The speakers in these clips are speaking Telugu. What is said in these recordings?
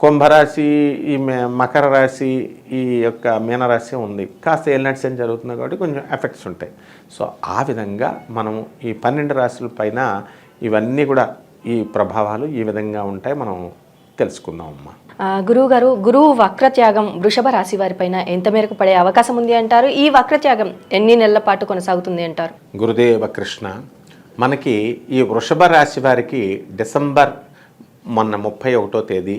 కుంభరాశి ఈ మే- మకర రాశి ఈ యొక్క మీనరాశి ఉంది. కాస్త ఏలినట్స్ ఏం జరుగుతుంది కాబట్టి కొంచెం ఎఫెక్ట్స్ ఉంటాయి. సో ఆ విధంగా మనము ఈ పన్నెండు రాశుల పైన ఇవన్నీ కూడా ఈ ప్రభావాలు ఈ విధంగా ఉంటాయి. మనం తెలుసుకుందాం అమ్మా గురువు గారు గురువు వక్రత్యాగం వృషభ రాశి వారిపైన ఎంత మేరకు పడే అవకాశం ఉంది అంటారు? ఈ వక్రత్యాగం ఎన్ని నెలల పాటు కొనసాగుతుంది అంటారు? గురుదేవ కృష్ణ మనకి ఈ వృషభ రాశి వారికి డిసెంబర్ మొన్న ముప్పై ఒకటో తేదీ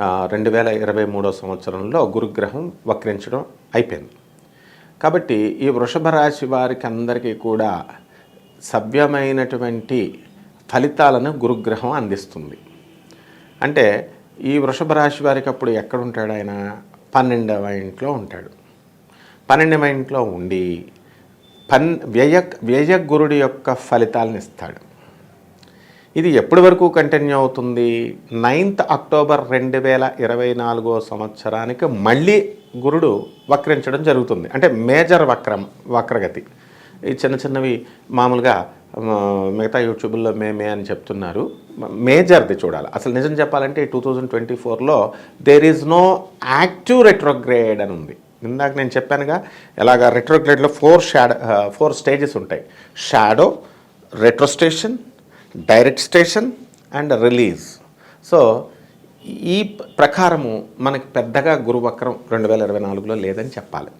రెండు వేల ఇరవై మూడో సంవత్సరంలో గురుగ్రహం వక్రించడం అయిపోయింది. కాబట్టి ఈ వృషభ రాశి వారికి అందరికీ కూడా సభ్యమైనటువంటి ఫలితాలను గురుగ్రహం అందిస్తుంది. అంటే ఈ వృషభ రాశి వారికి అప్పుడు ఎక్కడుంటాడు ఆయన? పన్నెండవ ఇంట్లో ఉంటాడు. పన్నెండవ ఇంట్లో ఉండి పన్ వ్యయ వ్యయ గురుడి యొక్క ఫలితాలను ఇస్తాడు. ఇది ఎప్పటి వరకు కంటిన్యూ అవుతుంది? నైన్త్ అక్టోబర్ రెండు వేల ఇరవై నాలుగో సంవత్సరానికి మళ్ళీ గురుడు వక్రించడం జరుగుతుంది. అంటే మేజర్ వక్రం వక్రగతి. ఈ చిన్న చిన్నవి మామూలుగా మిగతా యూట్యూబ్లో మేమే అని చెప్తున్నారు. మేజర్ది చూడాలి. అసలు నిజం చెప్పాలంటే టూ థౌజండ్ ట్వంటీ ఫోర్లో there is no active retrograde అని ఉంది. ఇందాక నేను చెప్పానుగా ఎలాగ రెట్రోగ్రేడ్లో ఫోర్ షాడో ఫోర్ స్టేజెస్ ఉంటాయి. Shadow retro station direct station and release. So ఈ ప్రకారము మనకి పెద్దగా గురువక్రం రెండు వేల ఇరవై నాలుగులో లేదని చెప్పాలి.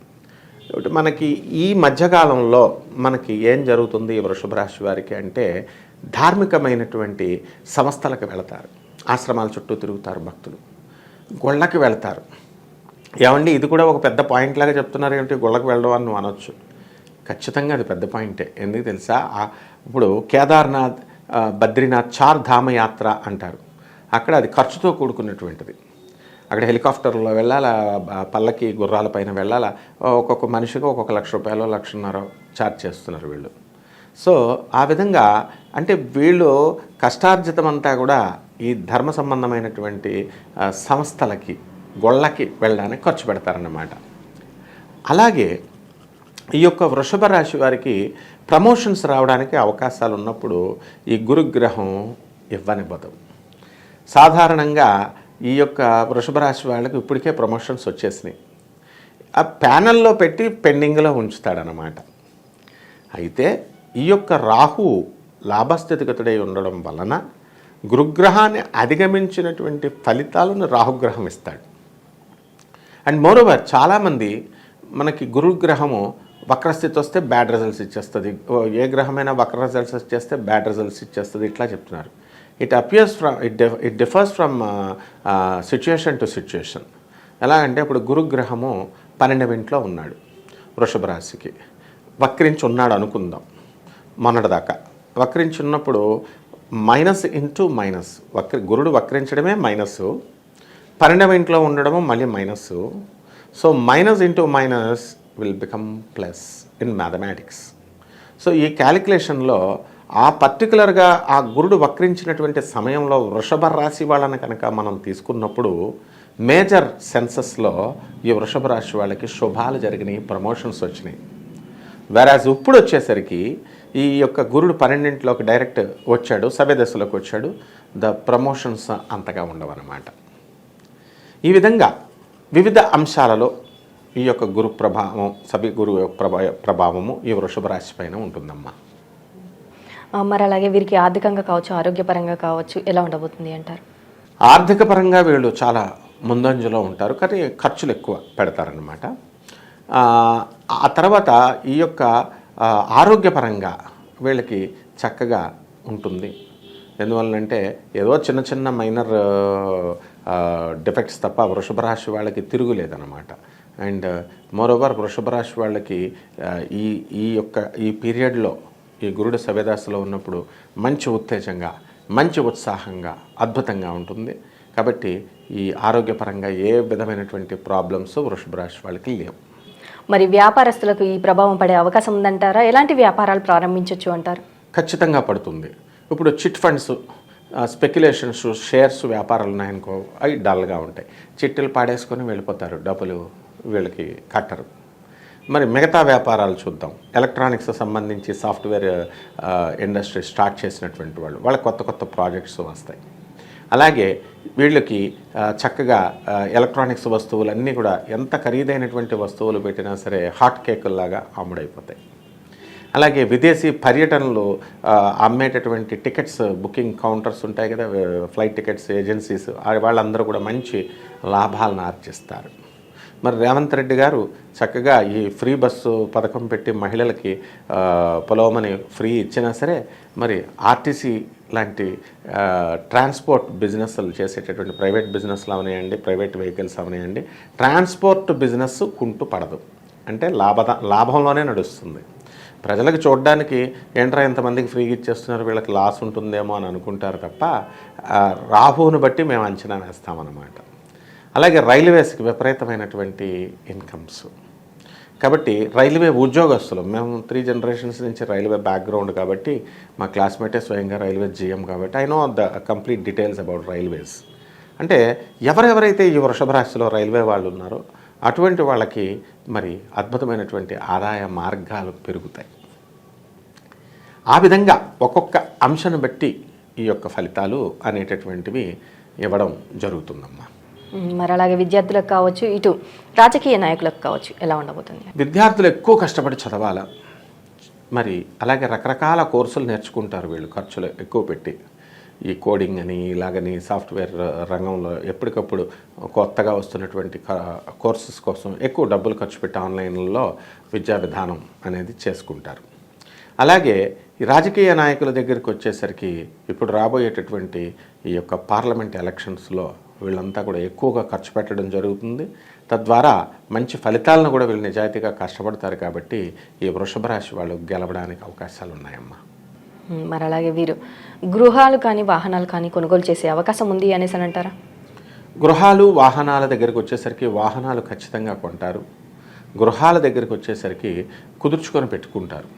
కాబట్టి మనకి ఈ మధ్యకాలంలో మనకి ఏం జరుగుతుంది వృషభ రాశి వారికి అంటే ధార్మికమైనటువంటి సంస్థలకు వెళతారు. ఆశ్రమాల చుట్టూ తిరుగుతారు భక్తులు. గొళ్ళకి వెళతారు. ఏమండి ఇది కూడా ఒక పెద్ద పాయింట్ లాగా చెప్తున్నారు ఏమిటి? గొళ్ళకి వెళ్ళడం అని నువ్వు అనొచ్చు. ఖచ్చితంగా అది పెద్ద పాయింటే. ఎందుకు తెలుసా? ఇప్పుడు కేదార్నాథ్ బద్రీనాథ్ చార్ ధామ యాత్ర అంటారు. అక్కడ అది ఖర్చుతో కూడుకున్నటువంటిది. అక్కడ హెలికాప్టర్లో వెళ్ళాలా పల్లకి గుర్రాల పైన వెళ్ళాలా ఒక్కొక్క మనిషికి ఒక్కొక్క లక్ష రూపాయలు లక్షన్నర ఛార్జ్ చేస్తున్నారు వీళ్ళు. సో ఆ విధంగా అంటే వీళ్ళు కష్టార్జితం అంతా కూడా ఈ ధర్మ సంబంధమైనటువంటి సంస్థలకి గొళ్ళకి వెళ్ళడానికి ఖర్చు పెడతారన్నమాట. అలాగే ఈ యొక్క వృషభ రాశి వారికి ప్రమోషన్స్ రావడానికి అవకాశాలు ఉన్నప్పుడు ఈ గురుగ్రహం ఇవ్వనివ్వదు. సాధారణంగా ఈ యొక్క వృషభ రాశి వాళ్ళకి ఇప్పటికే ప్రమోషన్స్ వచ్చేసినాయి. ఆ ప్యానల్లో పెట్టి పెండింగ్లో ఉంచుతాడనమాట అయితే ఈ యొక్క రాహు లాభస్థితిగతుడై ఉండడం వలన గురుగ్రహాన్ని అధిగమించినటువంటి ఫలితాలను రాహుగ్రహం ఇస్తాడు. అండ్ మోరోవర్ చాలామంది మనకి గురుగ్రహము వక్రస్థితి వస్తే బ్యాడ్ రిజల్ట్స్ ఇచ్చేస్తుంది. ఓ, ఏ గ్రహమైనా వక్ర రిజల్ట్స్ ఇచ్చేస్తే బ్యాడ్ రిజల్ట్స్ ఇచ్చేస్తుంది. ఇట్లా చెప్తున్నారు. It appears from it it differs from situation to situation. ఎలాగంటే ఇప్పుడు గురుగ్రహము పన్నెండవ ఇంట్లో ఉన్నాడు వృషభ రాశికి. వక్రించి ఉన్నాడు అనుకుందాం మొన్నటిదాకా. వక్రించి ఉన్నప్పుడు మైనస్ ఇంటూ మైనస్ వక్ర గురుడు వక్రించడమే మైనస్ పన్నెండవ ఇంట్లో ఉండడము మళ్ళీ minus so minus into minus will become plus in mathematics so ఈ క్యాలిక్యులేషన్లో ఆ పర్టికులర్గా ఆ గురుడు వక్రించినటువంటి సమయంలో వృషభ రాశి వాళ్ళని కనుక మనం తీసుకున్నప్పుడు మేజర్ సెన్సస్లో ఈ వృషభ రాశి వాళ్ళకి శుభాలు జరిగినాయి ప్రమోషన్స్ వచ్చినాయి. వెరాజ్ ఇప్పుడు వచ్చేసరికి ఈ యొక్క గురుడు పన్నెండింటిలోకి డైరెక్ట్ వచ్చాడు సభ్యదశలోకి వచ్చాడు ద ప్రమోషన్స్ అంతగా ఉండవన్నమాట. ఈ విధంగా వివిధ అంశాలలో ఈ యొక్క గురు ప్రభావం సభి గురు యొక్క ప్రభా ప్రభావము ఈ వృషభ రాశి పైన ఉంటుందమ్మా. మరి అలాగే వీరికి ఆర్థికంగా కావచ్చు ఆరోగ్యపరంగా కావచ్చు ఎలా ఉండబోతుంది అంటారు? ఆర్థిక పరంగా వీళ్ళు చాలా ముందంజలో ఉంటారు కానీ ఖర్చులు ఎక్కువ పెడతారనమాట ఆ, తర్వాత ఈ యొక్క ఆరోగ్యపరంగా వీళ్ళకి చక్కగా ఉంటుంది. ఎందువల్లంటే ఏదో చిన్న చిన్న మైనర్ డిఫెక్ట్స్ తప్ప వృషభ రాశి వాళ్ళకి తిరుగులేదన్నమాట. అండ్ మోరోవర్ వృషభ రాశి వాళ్ళకి ఈ ఈ యొక్క ఈ పీరియడ్లో ఈ గురుడు సవ్యదాసలో ఉన్నప్పుడు మంచి ఉత్తేజంగా మంచి ఉత్సాహంగా అద్భుతంగా ఉంటుంది. కాబట్టి ఈ ఆరోగ్యపరంగా ఏ విధమైనటువంటి ప్రాబ్లమ్స్ వృషభ రాశి వాళ్ళకి లేవు. మరి వ్యాపారస్తులకు ఈ ప్రభావం పడే అవకాశం ఉందంటారా? ఎలాంటి వ్యాపారాలు ప్రారంభించవచ్చు అంటారు? ఖచ్చితంగా పడుతుంది. ఇప్పుడు చిట్ ఫండ్స్ స్పెక్యులేషన్స్ షేర్స్ వ్యాపారాలు ఉన్నాయనుకో అవి డల్గా ఉంటాయి. చిట్టులు పాడేసుకొని వెళ్ళిపోతారు డబ్బులు. వీళ్ళకి కట్టరు. మరి మిగతా వ్యాపారాలు చూద్దాం. ఎలక్ట్రానిక్స్ సంబంధించి సాఫ్ట్వేర్ ఇండస్ట్రీ స్టార్ట్ చేసినటువంటి వాళ్ళు వాళ్ళకి కొత్త కొత్త ప్రాజెక్ట్స్ వస్తాయి. అలాగే వీళ్ళకి చక్కగా ఎలక్ట్రానిక్స్ వస్తువులన్నీ కూడా ఎంత ఖరీదైనటువంటి వస్తువులు పెట్టినా సరే హాట్ కేకుల్లాగా అమ్ముడైపోతాయి అలాగే విదేశీ పర్యటనలు అమ్మేటటువంటి టికెట్స్ బుకింగ్ కౌంటర్స్ ఉంటాయి కదా ఫ్లైట్ టికెట్స్ ఏజెన్సీస్ వాళ్ళందరూ కూడా మంచి లాభాలను ఆర్జిస్తారు. మరి రేవంత్ రెడ్డి గారు చక్కగా ఈ ఫ్రీ బస్సు పథకం పెట్టి మహిళలకి పొలవమని ఫ్రీ ఇచ్చినా సరే మరి ఆర్టీసీ లాంటి ట్రాన్స్పోర్ట్ బిజినెస్లు చేసేటటువంటి ప్రైవేట్ బిజినెస్లు అవనాయండి ప్రైవేట్ వెహికల్స్ అవనాయండి ట్రాన్స్పోర్ట్ బిజినెస్ కుంటు పడదు. అంటే లాభద లాభంలోనే నడుస్తుంది. ప్రజలకు చూడడానికి ఏంట్రా ఇంతమందికి ఫ్రీగా ఇచ్చేస్తున్నారు వీళ్ళకి లాస్ ఉంటుందేమో అని అనుకుంటారు తప్ప రాహువును బట్టి మేము అంచనా వేస్తామన్నమాట. అలాగే రైల్వేస్కి విపరీతమైనటువంటి ఇన్కమ్స్. కాబట్టి రైల్వే ఉద్యోగస్తులు మేము త్రీ జనరేషన్స్ నుంచి రైల్వే బ్యాక్గ్రౌండ్ కాబట్టి మా క్లాస్మేటే స్వయంగా రైల్వే జిఎం కాబట్టి I know the complete details about railways. అంటే ఎవరెవరైతే ఈ వృషభ రాశిలో రైల్వే వాళ్ళు ఉన్నారో అటువంటి వాళ్ళకి మరి అద్భుతమైనటువంటి ఆదాయ మార్గాలు పెరుగుతాయి. ఆ విధంగా ఒక్కొక్క అంశాన్ని బట్టి ఈ యొక్క ఫలితాలు అనేటటువంటివి ఇవ్వడం జరుగుతుందమ్మా. మరి అలాగే విద్యార్థులకు కావచ్చు ఇటు రాజకీయ నాయకులకు కావచ్చు ఎలా ఉండబోతుంది? విద్యార్థులు ఎక్కువ కష్టపడి చదవాల. మరి అలాగే రకరకాల కోర్సులు నేర్చుకుంటారు వీళ్ళు ఖర్చులు ఎక్కువ పెట్టి. ఈ కోడింగ్ అని ఇలాగని సాఫ్ట్వేర్ రంగంలో ఎప్పటికప్పుడు కొత్తగా వస్తున్నటువంటి కోర్సెస్ కోసం ఎక్కువ డబ్బులు ఖర్చు పెట్టి ఆన్లైన్లో విద్యా విధానం అనేది చేసుకుంటారు. అలాగే ఈ రాజకీయ నాయకుల దగ్గరికి వచ్చేసరికి ఇప్పుడు రాబోయేటటువంటి ఈ యొక్క పార్లమెంట్ ఎలక్షన్స్లో వీళ్ళంతా కూడా ఎక్కువగా ఖర్చు పెట్టడం జరుగుతుంది. తద్వారా మంచి ఫలితాలను కూడా వీళ్ళు నిజాయితీగా కష్టపడతారు కాబట్టి ఈ వృషభ రాశి వాళ్ళు గెలవడానికి అవకాశాలు ఉన్నాయమ్మా. మరి అలాగే వీరు గృహాలు కానీ వాహనాలు కానీ కొనుగోలు చేసే అవకాశం ఉంది అనేసి అని అంటారా? గృహాలు వాహనాల దగ్గరికి వచ్చేసరికి వాహనాలు ఖచ్చితంగా కొంటారు. గృహాల దగ్గరికి వచ్చేసరికి కుదుర్చుకొని పెట్టుకుంటారు.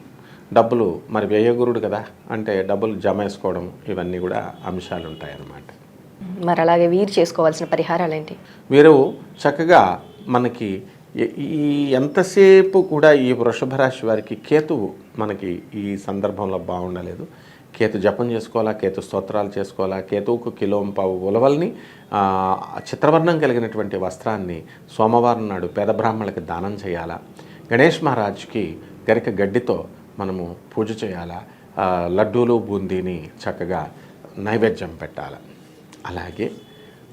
డబ్బులు మరి వ్యయగురుడు కదా అంటే డబ్బులు జమ వేసుకోవడం ఇవన్నీ కూడా అంశాలు ఉంటాయన్నమాట. మరి అలాగే వీరు చేసుకోవాల్సిన పరిహారాలు ఏంటి వీరు చక్కగా మనకి ఈ- ఎంతసేపు కూడా ఈ వృషభ రాశి వారికి కేతువు మనకి ఈ సందర్భంలో బాగుండలేదు. కేతు జపం చేసుకోవాలా కేతు స్తోత్రాలు చేసుకోవాలా కేతువుకు కిలోం పావు ఉలవల్ని చిత్రవర్ణం కలిగినటువంటి వస్త్రాన్ని సోమవారం నాడు పేద బ్రాహ్మణులకి దానం చేయాలా. గణేష్ మహారాజ్కి గరిక గడ్డితో మనము పూజ చేయాలా. లడ్డూలు బూందీని చక్కగా నైవేద్యం పెట్టాలి. అలాగే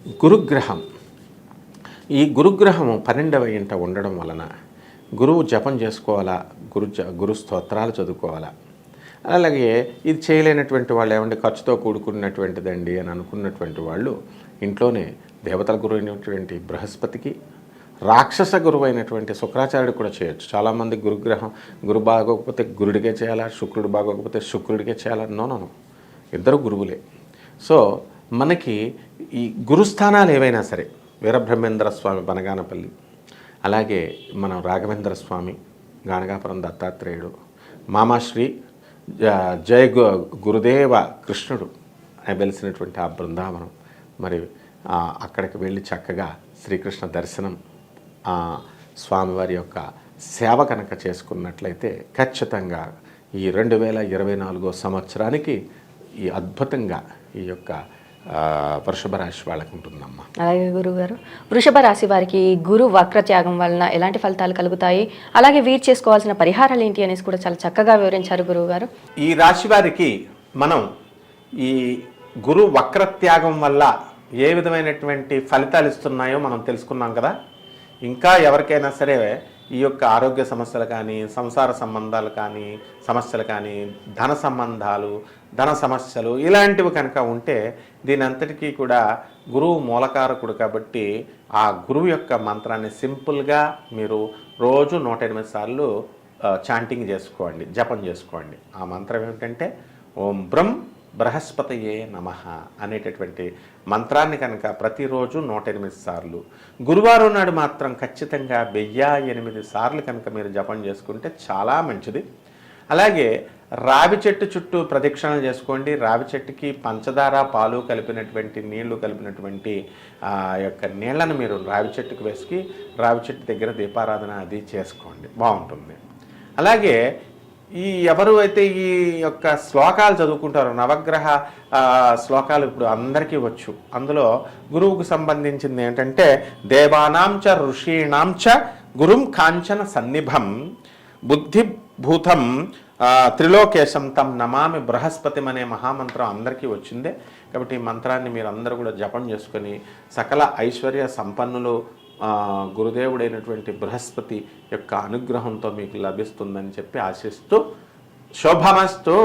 గురుగ్రహం. ఈ గురుగ్రహము పన్నెండవ ఇంట ఉండడం వలన గురువు జపం చేసుకోవాలా? గురు జ- గురు స్తోత్రాలు చదువుకోవాలా? అలాగే ఇది చేయలేనటువంటి వాళ్ళు ఏమంటే ఖర్చుతో కూడుకున్నటువంటిదండి అని అనుకున్నటువంటి వాళ్ళు ఇంట్లోనే దేవతల గురువు అయినటువంటి బృహస్పతికి రాక్షస గురువు అయినటువంటి శుక్రాచార్యుడు కూడా చేయొచ్చు. చాలామంది గురుగ్రహం గురు బాగోకపోతే గురుడికే చేయాలా? శుక్రుడు బాగోకపోతే శుక్రుడికే చేయాలా? నో. ఇద్దరు గురువులే. సో మనకి ఈ గురుస్థానాలు ఏవైనా సరే వీరబ్రహ్మేంద్ర స్వామి బనగానపల్లి అలాగే మనం రాఘవేంద్ర స్వామి గానగాపురం దత్తాత్రేయుడు మామాశ్రీ జయ గురుదేవ కృష్ణుడు అని వెలిసినటువంటి ఆ బృందావనం మరి అక్కడికి వెళ్ళి చక్కగా శ్రీకృష్ణ దర్శనం స్వామివారి యొక్క సేవ కనుక చేసుకున్నట్లయితే ఖచ్చితంగా ఈ రెండు వేల ఇరవై నాలుగో సంవత్సరానికి ఈ అద్భుతంగా ఈ యొక్క వృషభ రాశి వాళ్ళకు ఉంటుందమ్మా. అలాగే గురువు గారు వృషభ రాశి వారికి గురు వక్ర త్యాగం వలన ఎలాంటి ఫలితాలు కలుగుతాయి? అలాగే వీరు చేసుకోవాల్సిన పరిహారాలు ఏంటి అనేసి కూడా చాలా చక్కగా వివరించారు గురువు గారు ఈ రాశి వారికి మనం ఈ గురు వక్రత్యాగం వల్ల ఏ విధమైనటువంటి ఫలితాలు ఇస్తున్నాయో మనం తెలుసుకున్నాం కదా. ఇంకా ఎవరికైనా సరే ఈ యొక్క ఆరోగ్య సమస్యలు కానీ సంసార సంబంధాలు కానీ సమస్యలు కానీ ధన సంబంధాలు ధన సమస్యలు ఇలాంటివి కనుక ఉంటే దీని అంతటికీ కూడా గురువు మూలకారకుడు కాబట్టి ఆ గురువు యొక్క మంత్రాన్ని సింపుల్గా మీరు రోజు నూట ఎనిమిది సార్లు చాంటింగ్ చేసుకోండి జపం చేసుకోండి. ఆ మంత్రం ఏమిటంటే ఓం బ్రం బృహస్పతయే నమ అనేటటువంటి మంత్రాన్ని కనుక ప్రతిరోజు నూట ఎనిమిది సార్లు. గురువారం నాడు మాత్రం ఖచ్చితంగా వెయ్యి ఎనిమిది సార్లు కనుక మీరు జపం చేసుకుంటే చాలా మంచిది. అలాగే రావి చెట్టు చుట్టూ ప్రదక్షిణలు చేసుకోండి. రావి చెట్టుకి పంచదార పాలు కలిపినటువంటి నీళ్ళు కలిపినటువంటి ఆ యొక్క నీళ్ళను మీరు రావి చెట్టుకు వేసుకి రావి చెట్టు దగ్గర దీపారాధన అది చేసుకోండి. బాగుంటుంది. అలాగే ఈ ఎవరు అయితే ఈ యొక్క శ్లోకాలు చదువుకుంటారో నవగ్రహ శ్లోకాలు ఇప్పుడు అందరికీ వచ్చు. అందులో గురువుకు సంబంధించింది ఏంటంటే దేవానాం చ ఋషీణాం చ గురుం కాంచన సన్నిభం బుద్ధి భూతం త్రిలోకేశం తం నమామి బృహస్పతి అనే మహామంత్రం అందరికీ వచ్చిందే. కాబట్టి ఈ మంత్రాన్ని మీరు అందరూ కూడా జపం చేసుకొని సకల ఐశ్వర్య సంపన్నులు గురుదేవుడైనటువంటి బృహస్పతి యొక్క అనుగ్రహంతో మీకు లభిస్తుందని చెప్పి ఆశిస్తూ శుభమస్తు.